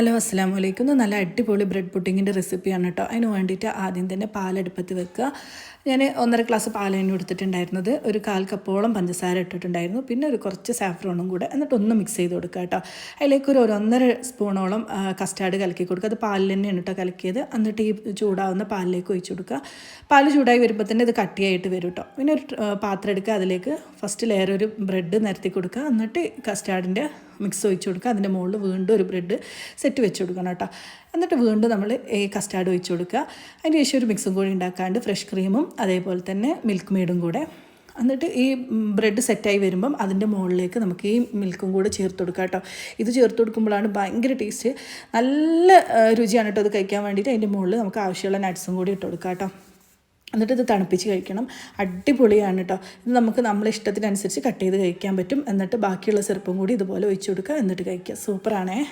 Hello അസ്സാം വലൈക്കും ഇന്ന് നല്ല അടിപൊളി ബ്രെഡ് പുഡിങ്ങിന്റെ റെസിപ്പിയാണ് കേട്ടോ. അതിന് വേണ്ടിയിട്ട് ആദ്യം തന്നെ പാലെടുപ്പത്ത് വെക്കുക. ഞാൻ ഒന്നര ഗ്ലാസ് പാലതിന് എടുത്തിട്ടുണ്ടായിരുന്നത്. ഒരു കാൽ കപ്പോളം പഞ്ചസാര ഇട്ടിട്ടുണ്ടായിരുന്നു. പിന്നെ ഒരു കുറച്ച് സാഫ്രോണും കൂടെ എന്നിട്ട് ഒന്ന് മിക്സ് ചെയ്ത് കൊടുക്കുക കേട്ടോ. അതിലേക്ക് ഒരു ഒന്നര സ്പൂണോളം കസ്റ്റാർഡ് കലക്കി കൊടുക്കുക. അത് പാലിൽ തന്നെയാണ് കേട്ടോ കലക്കിയത്. എന്നിട്ട് ഈ ചൂടാവുന്ന പാലിലേക്ക് ഒഴിച്ചു കൊടുക്കുക. പാൽ ചൂടായി വരുമ്പോൾ തന്നെ ഇത് കട്ടിയായിട്ട് വരും കേട്ടോ. പിന്നെ ഒരു പാത്രം എടുക്കുക. അതിലേക്ക് ഫസ്റ്റ് ലെയർ ഒരു ബ്രെഡ് നിരത്തി കൊടുക്കുക. എന്നിട്ട് കസ്റ്റാർഡിന്റെ മിക്സ് ഒഴിച്ച് കൊടുക്കുക. അതിന്റെ മുകളിൽ വീണ്ടും ഒരു ബ്രെഡ് സെറ്റ് വെച്ച് കൊടുക്കണം കേട്ടോ. എന്നിട്ട് വീണ്ടും നമ്മൾ ഈ കസ്റ്റാർഡ് ഒഴിച്ച് കൊടുക്കുക. അതിന് ശേഷം ഒരു മിക്സും കൂടി ഉണ്ടാക്കാണ്ട് ഫ്രഷ് ക്രീമും അതേപോലെ തന്നെ മിൽക്ക് മെയ്ഡും കൂടെ. എന്നിട്ട് ഈ ബ്രെഡ് സെറ്റായി വരുമ്പം അതിന്റെ മുകളിലേക്ക് നമുക്ക് ഈ മിൽക്കും കൂടെ ചേർത്ത് കൊടുക്കുക കേട്ടോ. ഇത് ചേർത്ത് കൊടുക്കുമ്പോഴാണ് ഭയങ്കര ടേസ്റ്റ് നല്ല രുചിയാണ് കേട്ടോ അത് കഴിക്കാൻ വേണ്ടിയിട്ട്. അതിന്റെ മുകളിൽ നമുക്ക് ആവശ്യമുള്ള നട്ട്സും കൂടി ഇട്ട് കൊടുക്കുക കേട്ടോ. എന്നിട്ട് ഇത് തണുപ്പിച്ച് കഴിക്കണം. അടിപൊളിയാണ് കേട്ടോ ഇത് നമുക്ക് നമ്മളെ ഇഷ്ടത്തിനനുസരിച്ച് കട്ട് ചെയ്ത് കഴിക്കാൻ പറ്റും. എന്നിട്ട് ബാക്കിയുള്ള സിറപ്പും കൂടി ഇതുപോലെ ഒഴിച്ചു കൊടുക്കുക. എന്നിട്ട് കഴിക്കുക. സൂപ്പറാണേ.